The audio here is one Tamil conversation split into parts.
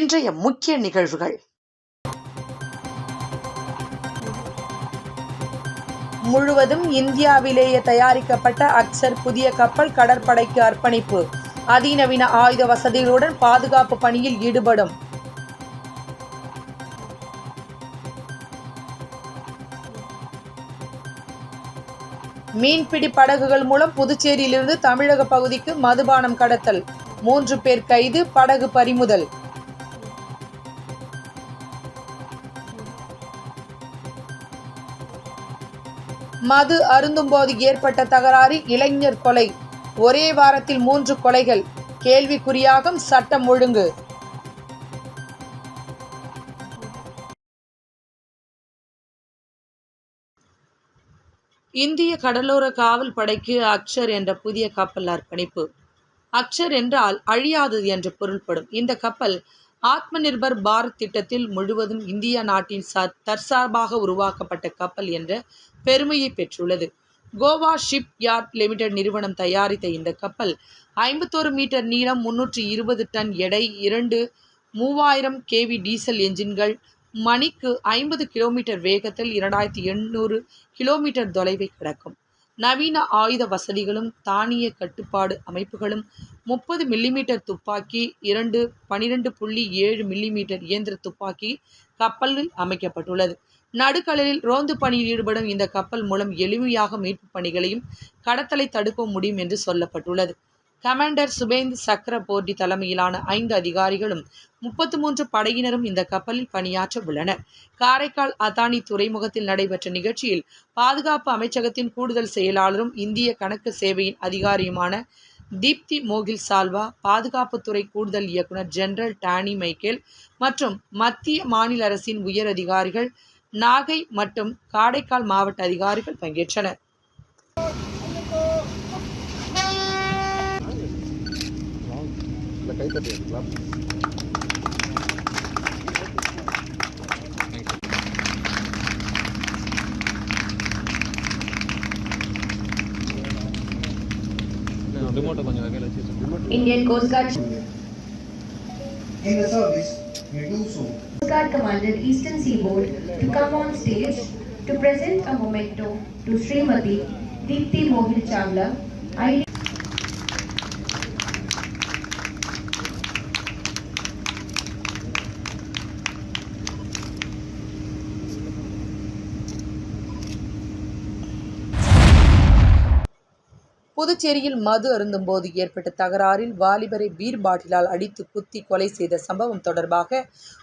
இன்றைய முக்கிய நிகழ்வுகள். முழுவதும் இந்தியாவிலேயே தயாரிக்கப்பட்ட அக்சர் புதிய கப்பல் கடற்படைக்கு அர்ப்பணிப்பு. அதிநவீன ஆயுத வசதிகளுடன் பாதுகாப்பு பணியில் ஈடுபடும். மீன்பிடி படகுகள் மூலம் புதுச்சேரியிலிருந்து தமிழக பகுதிக்கு மதுபானம் கடத்தல். மூன்று பேர் கைது படகு பறிமுதல். மது அருந்தும்போது ஏற்பட்ட தகராறு இளைஞர் கொலை. ஒரே வாரத்தில் மூன்று கொலைகள். கேள்விக்குறியாகும் சட்டம் ஒழுங்கு. இந்திய கடலோர காவல் படைக்கு அக்ஷர் என்ற புதிய கப்பல் அர்ப்பணிப்பு. அக்ஷர் என்றால் அழியாதது என்று பொருள்படும். இந்த கப்பல் ஆத்ம நிர்பர் பாரத் திட்டத்தில் முழுவதும் இந்திய நாட்டின் ச தற்சார்பாக உருவாக்கப்பட்ட கப்பல் என்ற பெருமையை பெற்றுள்ளது. கோவா ஷிப் யார்ட் லிமிடெட் நிறுவனம் தயாரித்த இந்த கப்பல் ஐம்பத்தோரு மீட்டர் நீளம் முன்னூற்றி இருபது டன் எடை இரண்டு மூவாயிரம் கேவி டீசல் என்ஜின்கள் மணிக்கு ஐம்பது கிலோமீட்டர் வேகத்தில் இரண்டாயிரத்தி எண்ணூறு கிலோமீட்டர் தொலைவை கிடக்கும். நவீன ஆயுத வசதிகளும் தானிய கட்டுப்பாடு அமைப்புகளும் முப்பது மில்லிமீட்டர் துப்பாக்கி இரண்டு பனிரெண்டு புள்ளி ஏழு மில்லிமீட்டர் இயந்திர துப்பாக்கி கப்பலில் அமைக்கப்பட்டுள்ளது. நடுக்கடலில் ரோந்து பணியில் ஈடுபடும் இந்த கப்பல் மூலம் எளிமையாக மீட்பு பணிகளையும் கடத்தலை தடுக்க முடியும் என்று சொல்லப்பட்டுள்ளது. கமாண்டர் சுபேந்த் சக்கரபோர்டி தலைமையிலான ஐந்து அதிகாரிகளும் முப்பத்து மூன்று படையினரும் இந்த கப்பலில் பணியாற்ற உள்ளனர் காரைக்கால் அதானி துறைமுகத்தில் நடைபெற்ற நிகழ்ச்சியில் பாதுகாப்பு அமைச்சகத்தின் கூடுதல் செயலாளரும் இந்திய கணக்கு சேவையின் அதிகாரியுமான தீப்தி மோகில் சால்வா பாதுகாப்புத்துறை கூடுதல் இயக்குனர் ஜெனரல் டானி மைக்கேல் மற்றும் மத்திய மாநில அரசின் உயர் அதிகாரிகள் நாகை மற்றும் காடைக்கால் மாவட்ட அதிகாரிகள் பங்கேற்றனர். ใช้ตะเบียนครับ Indian coast guard in the service commander eastern seaboard to come on stage to present a memento to Shrimati Deepti Mohan Chawla I புதுச்சேரியில் மது அருந்தும்போது ஏற்பட்ட தகராறில் வாலிபரை பீர் பாட்டிலால் அடித்து குத்தி கொலை செய்த சம்பவம் தொடர்பாக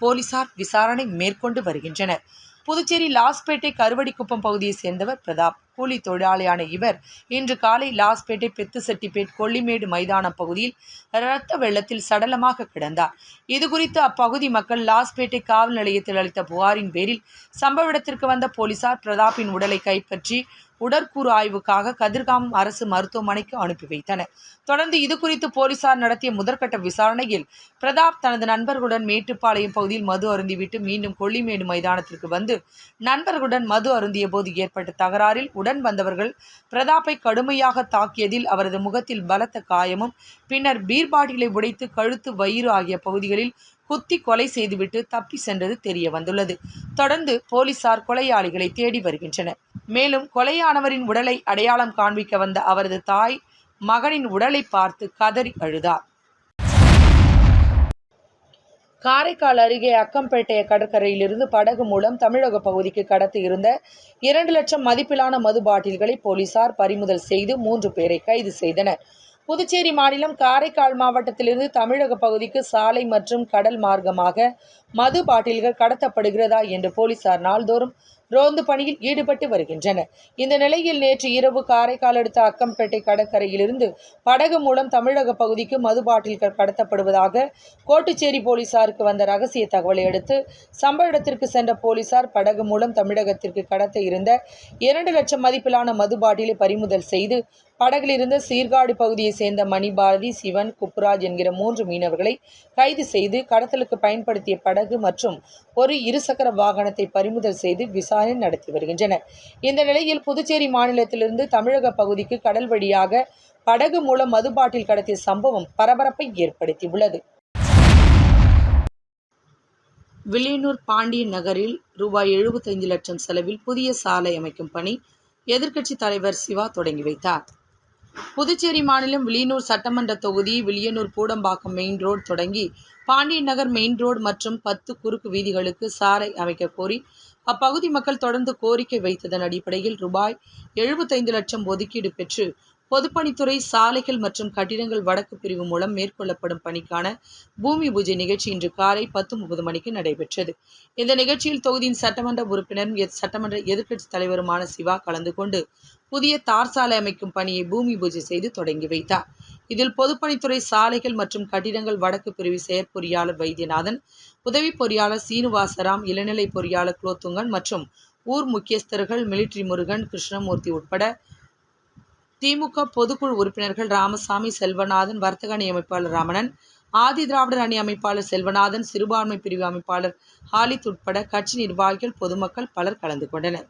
போலீசார் விசாரணை மேற்கொண்டு வருகின்றனர். புதுச்சேரி லாஸ்பேட்டை கருவடிக்குப்பம் பகுதியைச் சேர்ந்தவர் பிரதாப். கூலி தொழிலாளியான இவர் இன்று காலை லாஸ்பேட்டை பெத்துசெட்டிப்பேட் கொல்லிமேடு மைதானம் பகுதியில் இரத்த வெள்ளத்தில் சடலமாக கிடந்தார். இதுகுறித்து அப்பகுதி மக்கள் லாஸ்பேட்டை காவல் நிலையத்தில் அளித்த புகாரின் பேரில் சம்பவ இடத்திற்கு வந்த போலீசார் பிரதாப்பின் உடலை கைப்பற்றி உடற்கூறு ஆய்வுக்காக கதிர்காமம் அரசு மருத்துவமனைக்கு அனுப்பி வைத்தனர். தொடர்ந்து இதுகுறித்து போலீசார் நடத்திய முதற்கட்ட விசாரணையில் பிரதாப் தனது நண்பர்களுடன் மேட்டுப்பாளையம் பகுதியில் மது அருந்திவிட்டு மீண்டும் கொல்லிமேடு மைதானத்திற்கு வந்து நண்பர்களுடன் மது அருந்திய போது ஏற்பட்ட தகராறில் உடன் வந்தவர்கள் பிரதாப்பை கடுமையாக தாக்கியதில் அவரது முகத்தில் பலத்த காயமும் பின்னர் பீர் பாட்டிலை உடைத்து கழுத்து வயிறு ஆகிய பகுதிகளில் குத்தி கொலை செய்துவிட்டு தப்பி சென்றது தெரிய வந்துள்ளது. தொடர்ந்து போலீசார் கொலையாளிகளை தேடி வருகின்றனர். மேலும் கொலையானவரின் உடலை அடையாளம் காண்பிக்க வந்த அவரது தாய் மகனின் உடலை பார்த்து கதறி அழுதார். காரைக்கால் அருகே அக்கம்பேட்டை கடற்கரையிலிருந்து படகு மூலம் தமிழக பகுதிக்கு கடத்த இருந்த இரண்டு லட்சம் மதிப்பிலான மது பாட்டில்களை போலீசார் பறிமுதல் செய்து மூன்று பேரை கைது செய்தனர். புதுச்சேரி மாநிலம் காரைக்கால் மாவட்டத்திலிருந்து தமிழக பகுதிக்கு சாலை மற்றும் கடல் மார்க்கமாக மது பாட்டில்கள் கடத்தப்படுகிறதா என்று போலீசார் நாள்தோறும் ரோந்து பணியில் ஈடுபட்டு வருகின்றனர். இந்த நிலையில் நேற்று இரவு காரைக்கால் அடுத்த அக்கம்பேட்டை கடற்கரையிலிருந்து படகு மூலம் தமிழக பகுதிக்கு மது பாட்டில்கள் கடத்தப்படுவதாக கோட்டுச்சேரி போலீசாருக்கு வந்த ரகசிய தகவலை அடுத்து சம்பவ இடத்திற்கு சென்ற போலீசார் படகு மூலம் தமிழகத்திற்கு கடத்த இருந்த இரண்டு லட்சம் மதிப்பிலான மது பாட்டிலை பறிமுதல் செய்து படகில் இருந்த சீர்காழி பகுதியைச் சேர்ந்த மணிபாரதி சிவன் குப்புராஜ் என்கிற மூன்று மீனவர்களை கைது செய்து கடத்தலுக்கு பயன்படுத்திய படகு மற்றும் ஒரு இருசக்கர வாகனத்தை பறிமுதல் செய்து விசாரணை நடத்தி வருகின்றனர் இந்த நிலையில் புதுச்சேரி மாநிலத்திலிருந்து தமிழக பகுதிக்கு கடல் வழியாக படகு மூலம் மதுபாட்டில் கடத்திய சம்பவம் பரபரப்பை ஏற்படுத்தியுள்ளது. வில்லியனூர் பாண்டியன் நகரில் ரூபாய் எழுபத்தைந்து லட்சம் செலவில் புதிய சாலை அமைக்கும் பணி எதிர்க்கட்சித் தலைவர் சிவா தொடங்கி வைத்தார். புதுச்சேரி மாநிலம் வில்லியனூர் சட்டமன்ற தொகுதி வில்லியனூர் கூடம்பாக்கம் மெயின் ரோடு தொடங்கி பாண்டியன் நகர் மெயின் ரோடு மற்றும் பத்து குறுக்கு வீதிகளுக்கு சாலை அமைக்க கோரி அப்பகுதி மக்கள் தொடர்ந்து கோரிக்கை வைத்ததன் அடிப்படையில் ரூபாய் எழுபத்தைந்து லட்சம் ஒதுக்கீடு பெற்று பொதுப்பணித்துறை சாலைகள் மற்றும் கட்டிடங்கள் வடக்கு பிரிவு மூலம் மேற்கொள்ளப்படும் பணிக்கான பூமி பூஜை நிகழ்ச்சி இன்று காலை பத்து முப்பது மணிக்கு நடைபெற்றது. இந்த நிகழ்ச்சியில் தொகுதியின் சட்டமன்ற உறுப்பினரும் சட்டமன்ற எதிர்க்கட்சித் தலைவருமான சிவா கலந்து கொண்டு புதிய தார் சாலை அமைக்கும் பணியை பூமி பூஜை செய்து தொடங்கி வைத்தார். இதில் பொதுப்பணித்துறை சாலைகள் மற்றும் கட்டிடங்கள் வடக்கு பிரிவு செயற்பொறியாளர் வைத்தியநாதன் உதவி பொறியாளர் சீனிவாசராம் இளநிலை பொறியாளர் குலோத்துங்கன் மற்றும் ஊர் முக்கியஸ்தர்கள் மிலிட்ரி முருகன் கிருஷ்ணமூர்த்தி உட்பட திமுக பொதுக்குழு உறுப்பினர்கள் ராமசாமி செல்வநாதன் வர்த்தக அணி அமைப்பாளர் ரமணன் ஆதி திராவிடர் அணி அமைப்பாளர் செல்வநாதன் சிறுபான்மை பிரிவு அமைப்பாளர் ஹாலித் உட்பட கட்சி நிர்வாகிகள் பொதுமக்கள் பலர் கலந்து கொண்டனர்.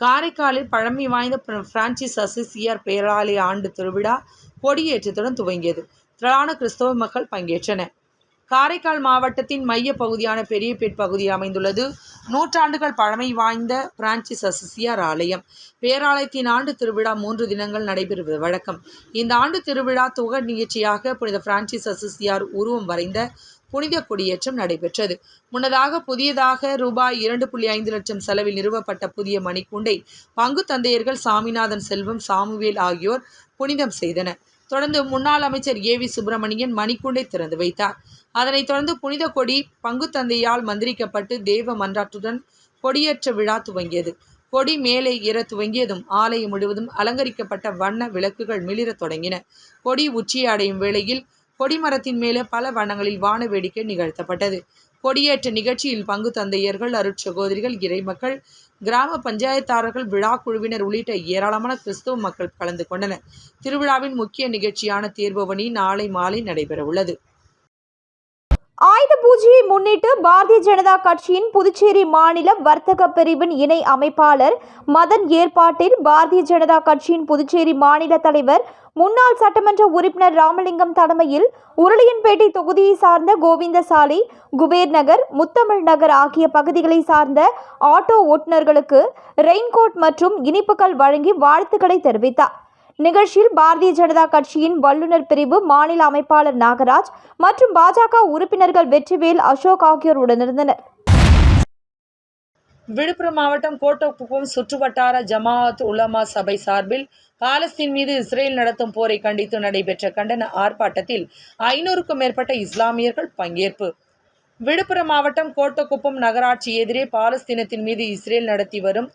காரைக்காலில் பழமை வாய்ந்த பிரான்சிஸ் அசிசியார் பேராலய ஆண்டு திருவிழா கொடியேற்றத்துடன் துவங்கியது. திரளான கிறிஸ்தவ மக்கள் பங்கேற்றனர். காரைக்கால் மாவட்டத்தின் மைய பகுதியான பெரியபேட் பகுதி அமைந்துள்ளது. நூற்றாண்டுகள் பழமை வாய்ந்த பிரான்சிஸ் அசிசியார் ஆலயம். பேராலயத்தின் ஆண்டு திருவிழா மூன்று தினங்கள் நடைபெறுவது வழக்கம். இந்த ஆண்டு திருவிழா துக நிகழ்ச்சியாக புனித பிரான்சிஸ் அசிசியார் உருவம் வரைந்த புனித கொடியேற்றம் நடைபெற்றது. முன்னதாக புதியதாக ரூபாய் இரண்டு புள்ளி ஐந்து லட்சம் செலவில் நிறுவப்பட்ட புதிய மணிக்கூண்டை பங்கு தந்தையர்கள் சாமிநாதன் செல்வம் சாமுவேல் ஆகியோர் புனிதம் செய்தனர். தொடர்ந்து முன்னாள் அமைச்சர் ஏ வி சுப்பிரமணியன் மணிக்கூண்டை திறந்து வைத்தார். அதனைத் தொடர்ந்து புனித கொடி பங்கு தந்தையால் மந்திரிக்கப்பட்டு தேவ மன்றாட்டுடன் கொடியேற்ற விழா துவங்கியது. கொடி மேலே ஏற துவங்கியதும் ஆலயம் முழுவதும் அலங்கரிக்கப்பட்ட வண்ண விளக்குகள் மிளிரத் தொடங்கின. கொடி உச்சியை அடையும் வேளையில் கொடிமரத்தின் மேலே பல வண்ணங்களில் வான வேடிக்கை நிகழ்த்தப்பட்டது. கொடியேற்ற நிகழ்ச்சியில் பங்கு தந்தையர்கள் அருட்சகோதரிகள் இறைமக்கள் கிராம பஞ்சாயத்தாரர்கள் விழா குழுவினர் உள்ளிட்ட ஏராளமான கிறிஸ்தவ மக்கள் கலந்து கொண்டனர். திருவிழாவின் முக்கிய நிகழ்ச்சியான தேர்பவனி நாளை மாலை நடைபெறவுள்ளது. ஆயுத பூஜையை முன்னிட்டு பாரதிய ஜனதா கட்சியின் புதுச்சேரி மாநில வர்த்தக பிரிவின் இணை அமைப்பாளர் மதன் ஏற்பாட்டில் பாரதிய ஜனதா கட்சியின் புதுச்சேரி மாநில தலைவர் முன்னாள் சட்டமன்ற உறுப்பினர் ராமலிங்கம் தலைமையில் உருளையன்பேட்டை தொகுதியை சார்ந்த கோவிந்தசாலை குபேர் நகர் முத்தமிழ் நகர் ஆகிய பகுதிகளை சார்ந்த ஆட்டோ ஓட்டுநர்களுக்கு ரெயின்கோட் மற்றும் இனிப்புகள் வழங்கி வாழ்த்துக்களை தெரிவித்தார். நிகழ்ச்சியில் பாரதிய ஜனதா கட்சியின் வல்லுநர் பிரிவு மாநில அமைப்பாளர் நாகராஜ் மற்றும் பாஜக உறுப்பினர்கள் வெற்றிவேல் அசோக் ஆகியோர் உடனிருந்தனர். விழுப்புரம் மாவட்டம் கோட்டக்குப்பம் சுற்றுவட்டார ஜமாஅத் உலமா சபை சார்பில் பாலஸ்தீன் மீது இஸ்ரேல் நடத்தும் போரை கண்டித்து நடைபெற்ற கண்டன ஆர்ப்பாட்டத்தில் ஐநூறுக்கும் மேற்பட்ட இஸ்லாமியர்கள் பங்கேற்பு. விழுப்புரம் மாவட்டம் கோட்டக்குப்பம் நகராட்சி எதிரே பாலஸ்தீனத்தின் மீது இஸ்ரேல் நடத்தி வரும்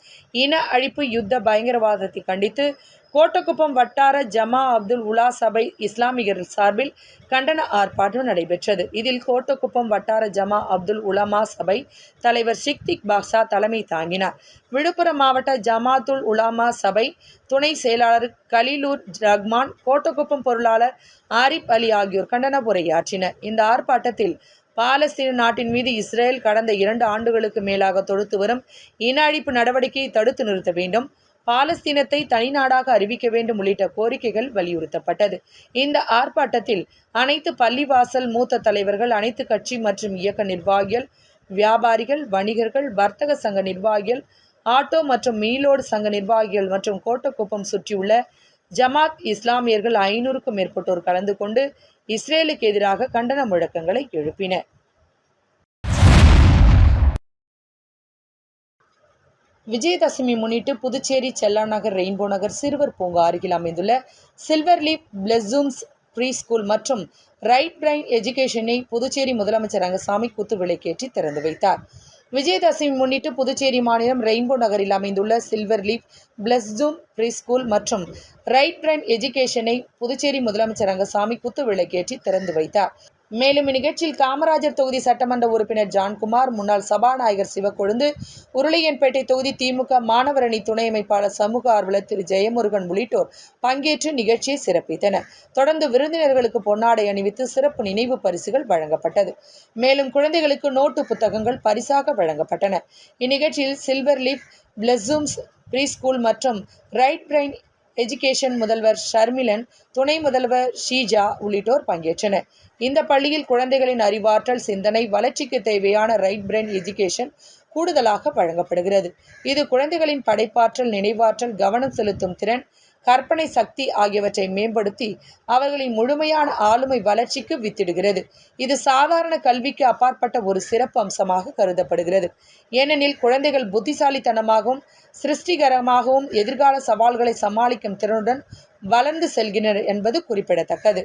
இன அழிப்பு யுத்த பயங்கரவாதத்தை கண்டித்து கோட்டக்குப்பம் வட்டார ஜமா அப்துல் உலா சபை இஸ்லாமியர் சார்பில் கண்டன ஆர்ப்பாட்டம் நடைபெற்றது. இதில் கோட்டக்குப்பம் வட்டார ஜமா அப்துல் உலமா சபை தலைவர் ஷிக்திக் பாக்ஷா தலைமை தாங்கினார். விழுப்புரம் மாவட்ட ஜமாத்துல் உலாமா சபை துணை செயலாளர் கலிலூர் ரஹ்மான் கோட்டக்குப்பம் பொருளாளர் ஆரிப் அலி ஆகியோர் கண்டன உரையாற்றினர். இந்த ஆர்ப்பாட்டத்தில் பாலஸ்தீன நாட்டின் மீது இஸ்ரேல் கடந்த இரண்டு ஆண்டுகளுக்கு மேலாக தொடுத்து வரும் இன அழிப்பு நடவடிக்கையை தடுத்து நிறுத்த வேண்டும். பாலஸ்தீனத்தை தனிநாடாக அறிவிக்க வேண்டும் உள்ளிட்ட கோரிக்கைகள் வலியுறுத்தப்பட்டது. இந்த ஆர்ப்பாட்டத்தில் அனைத்து பள்ளிவாசல் மூத்த தலைவர்கள் அனைத்து கட்சி மற்றும் இயக்க நிர்வாகிகள் வியாபாரிகள் வணிகர்கள் வர்த்தக சங்க நிர்வாகிகள் ஆட்டோ மற்றும் மீலோடு சங்க நிர்வாகிகள் மற்றும் கோட்டக்குப்பம் சுற்றியுள்ள ஜமாத் இஸ்லாமியர்கள் ஐநூறுக்கும் மேற்பட்டோர் கலந்து கொண்டு இஸ்ரேலுக்கு எதிராக கண்டன முழக்கங்களை எழுப்பினர். விஜயதசமி முன்னிட்டு புதுச்சேரி செல்லாநகர் ரெயின்போ நகர் சிறுவர் பூங்கா அருகில் அமைந்துள்ள silver leaf blossoms preschool மற்றும் ரைட் பிரைன் எஜுகேஷனை புதுச்சேரி முதலமைச்சர் ரங்கசாமி குத்து விளக்கேற்றி திறந்து வைத்தார். விஜயதசமி முன்னிட்டு புதுச்சேரி மாநிலம் ரெயின்போ நகரில் அமைந்துள்ள silver leaf blossoms preschool மற்றும் ரைட் பிரைன் எஜுகேஷனை புதுச்சேரி முதலமைச்சர் ரங்கசாமி குத்து விளக்கேற்றி திறந்து வைத்தார். மேலும் இந்நிகழ்ச்சியில் காமராஜர் தொகுதி சட்டமன்ற உறுப்பினர் ஜான்குமார் முன்னாள் சபாநாயகர் சிவக்கொழுந்து உருளையன்பேட்டை தொகுதி திமுக மாணவரணி துணை அமைப்பாளர் சமூக ஆர்வலர் திரு ஜெயமுருகன் உள்ளிட்டோர் பங்கேற்று நிகழ்ச்சியை சிறப்பித்தனர். தொடர்ந்து விருந்தினர்களுக்கு பொன்னாடை அணிவித்து சிறப்பு நினைவு பரிசுகள் வழங்கப்பட்டது. மேலும் குழந்தைகளுக்கு நோட்டு புத்தகங்கள் பரிசாக வழங்கப்பட்டன. இந்நிகழ்ச்சியில் silver leaf blossoms preschool மற்றும் ரைட் பிரைன் எஜுகேஷன் முதல்வர் ஷர்மிலன் துணை முதல்வர் ஷீஜா உள்ளிட்டோர் பங்கேற்றனர். இந்த பள்ளியில் குழந்தைகளின் அறிவாற்றல் சிந்தனை வளர்ச்சிக்கு தேவையான ரைட் பிரெயின் எஜுகேஷன் கூடுதலாக வழங்கப்படுகிறது. இது குழந்தைகளின் படைப்பாற்றல் நினைவாற்றல் கவனம் செலுத்தும் திறன் கற்பனை சக்தி ஆகியவற்றை மேம்படுத்தி அவர்களின் முழுமையான ஆளுமை வளர்ச்சிக்கு வித்திடுகிறது. இது சாதாரண கல்விக்கு அப்பாற்பட்ட ஒரு சிறப்பு அம்சமாக கருதப்படுகிறது. ஏனெனில் குழந்தைகள் புத்திசாலித்தனமாகவும் சிருஷ்டிகரமாகவும் எதிர்கால சவால்களை சமாளிக்கும் திறனுடன் வளர்ந்து செல்கின்றனர் என்பது குறிப்பிடத்தக்கது.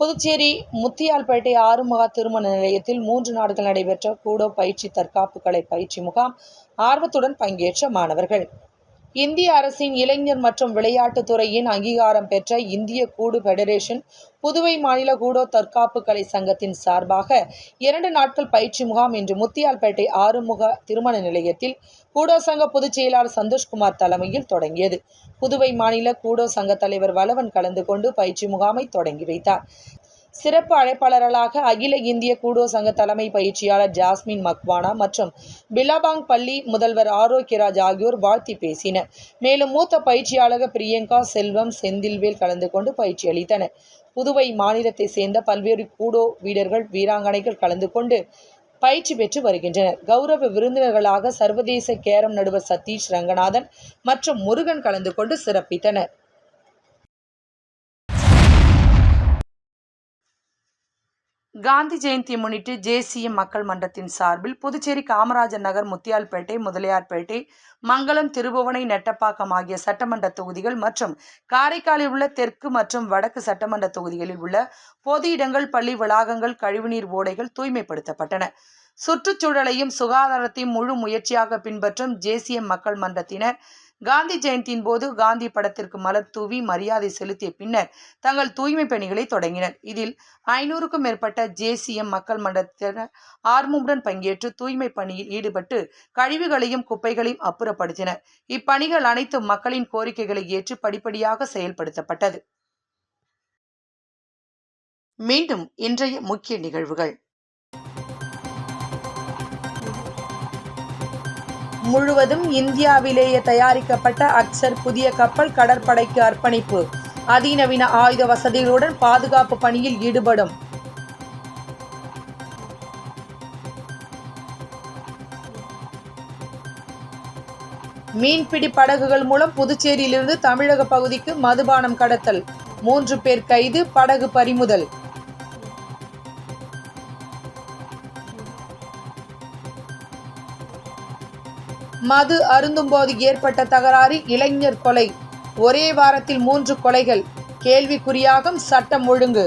புதுச்சேரி முத்தியால்பேட்டை ஆறுமுகா திருமண நிலையத்தில் மூன்று நாடுகள் நடைபெற்ற கூடோ பயிற்சி தற்காப்பு கலை பயிற்சி முகாம் ஆர்வத்துடன் பங்கேற்ற மாணவர்கள். இந்திய அரசின் இளைஞர் மற்றும் விளையாட்டுத் துறையின் அங்கீகாரம் பெற்ற இந்திய கூடு ஃபெடரேஷன் புதுவை மாநில கூடோ தற்காப்பு கலை சங்கத்தின் சார்பாக இரண்டு நாட்கள் பயிற்சி முகாம் இன்று முத்தியால்பேட்டை ஆறுமுக திருமண நிலையத்தில் கூடோ சங்க பொதுச் செயலாளர் சந்தோஷ்குமார் தலைமையில் தொடங்கியது. புதுவை மாநில கூடோ சங்க தலைவர் வளவன் கலந்து கொண்டு பயிற்சி முகாமை தொடங்கி வைத்தார். சிறப்பு அழைப்பாளர்களாக அகில இந்திய கூடோ சங்க தலைமை பயிற்சியாளர் ஜாஸ்மின் மக்வானா மற்றும் பிலாபாங் பள்ளி முதல்வர் ஆரோக்கியராஜ் ஆகியோர் வாழ்த்தி பேசினர். மேலும் மூத்த பயிற்சியாளர் பிரியங்கா செல்வம் செந்தில்வேல் கலந்து கொண்டு பயிற்சி அளித்தனர். புதுவை மாநிலத்தை சேர்ந்த பல்வேறு கூடோ வீரர்கள் வீராங்கனைகள் கலந்து கொண்டு பயிற்சி பெற்று வருகின்றனர். கௌரவ விருந்தினர்களாக சர்வதேச கேரம் நடுவர் சதீஷ் ரங்கநாதன் மற்றும் முருகன் கலந்து கொண்டு சிறப்பித்தனர். காந்தி ஜெயந்தியை முன்னிட்டு ஜேசிஎம் மக்கள் மன்றத்தின் சார்பில் புதுச்சேரி காமராஜர் நகர் முத்தியால்பேட்டை முதலியார்பேட்டை மங்களம் திருபுவனை நெட்டப்பாக்கம் ஆகிய சட்டமன்ற தொகுதிகள் மற்றும் காரைக்காலில் உள்ள தெற்கு மற்றும் வடக்கு சட்டமன்ற தொகுதிகளில் உள்ள பொது இடங்கள் பள்ளி வளாகங்கள் கழிவுநீர் ஓடைகள் தூய்மைப்படுத்தப்பட்டன. சுற்றுச்சூழலையும் சுகாதாரத்தையும் முழு முயற்சியாக பின்பற்றும் ஜேசிஎம் மக்கள் மன்றத்தினர் காந்தி ஜெயந்தியின் போது காந்தி படத்திற்கு மலர் தூவி மரியாதை செலுத்திய பின்னர் தங்கள் தூய்மை பணிகளை தொடங்கினர். இதில் ஐநூறுக்கும் மேற்பட்ட ஜேசிஎம் மக்கள் மன்றத்தினர் ஆர்வமுடன் பங்கேற்று தூய்மை பணியில் ஈடுபட்டு கழிவுகளையும் குப்பைகளையும் அப்புறப்படுத்தினர். இப்பணிகள் அனைத்தும் மக்களின் கோரிக்கைகளை ஏற்று படிப்படியாக செயல்படுத்தப்பட்டது. மீண்டும் இன்றைய முக்கிய நிகழ்வுகள். முழுவதும் இந்தியாவிலேயே தயாரிக்கப்பட்ட அக்சர் புதிய கப்பல் கடற்படைக்கு அர்ப்பணிப்பு. அதிநவீன ஆயுத வசதிகளுடன் பாதுகாப்பு பணியில் ஈடுபடும். மீன்பிடி படகுகள் மூலம் புதுச்சேரியிலிருந்து தமிழக பகுதிக்கு மதுபானம் கடத்தல். மூன்று பேர் கைது படகு பறிமுதல். மது அருந்தும்போது ஏற்பட்ட தகராறு இளைஞர் கொலை. ஒரே வாரத்தில் மூன்று கொலைகள். கேள்விக்குறியாகும் சட்டம் ஒழுங்கு.